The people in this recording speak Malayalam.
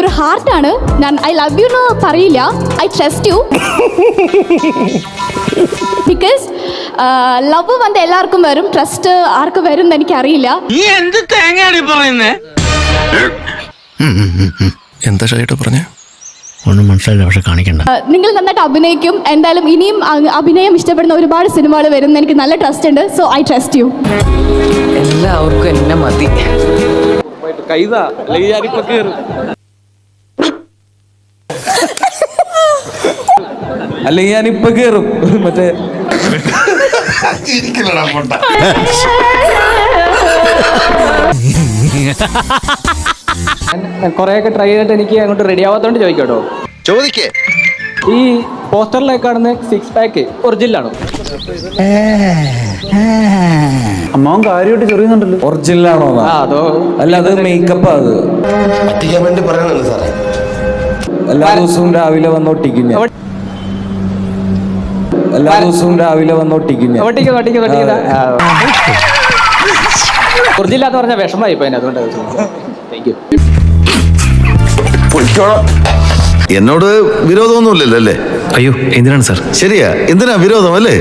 ഒരു ഹാർട്ടാണ് ഞാൻ ഐ ലവ് യു എന്ന് പറയില്ല. I trust you because love വന്ന് എല്ലാവർക്കും വരും. ട്രസ്റ്റ് ആർക്ക് വരും എന്ന് എനിക്കറിയില്ല. നീ എന്ത് പറഞ്ഞേ? ഒന്നും മനസ്സിലായില്ല പക്ഷെ കാണിക്കണ്ട. നിങ്ങൾ നന്നായിട്ട് അഭിനയിക്കും. എന്തായാലും ഇനിയും അഭിനയം ഇഷ്ടപ്പെടുന്ന ഒരുപാട് സിനിമകൾ വരും എനിക്ക് നല്ല ട്രസ്റ്റ് ഉണ്ട്. സോ ഐ ട്രസ്റ്റ് യു എല്ലാവർക്കും എന്നെ മതി. കൈതാ അല്ലെങ്കിൽ ഞാനിപ്പോ കേറും അല്ലെങ്കിൽ ഞാനിപ്പോ കേറും. മറ്റേ കുറേയൊക്കെ ട്രൈ ചെയ്തിട്ട് എനിക്ക് അങ്ങോട്ട് റെഡി ആവാത്തോണ്ട് ചോദിക്കട്ടോ. ചോദിക്കേ. ഈ പോസ്റ്ററിലൊക്കെ കാണുന്ന സിക്സ് പാക്ക് ഒറിജിനലാണോ അമ്മാവൻ കാര്യമായിട്ട് ചെറിയുന്നുണ്ടല്ലോ ഒറിജിനൽ ആണോ ആ അതോ അല്ല അത് മേക്കപ്പ് അത്. വേണ്ടി സാറേ. എല്ലാ ദിവസവും രാവിലെ വന്ന് ഒട്ടിക്കും ഞാൻ. എല്ലാ ദിവസവും രാവിലെ വന്ന് ഒട്ടിക്കും ഞാൻ ഒട്ടിക്കുന്ന ഒട്ടിക്കുന്ന. ഒട്ടിക്കുന്ന ഒറിജിനൽ എന്ന് പറഞ്ഞാൽ വിഷമായി ഇപ്പൊ അതുകൊണ്ട് താങ്ക് യു എന്നോട് വിരോധമൊന്നുമില്ലല്ലോ അല്ലേ? അയ്യോ എന്തിനാണ് സർ? ശരിയാ എന്തിനാ വിരോധം അല്ലേ?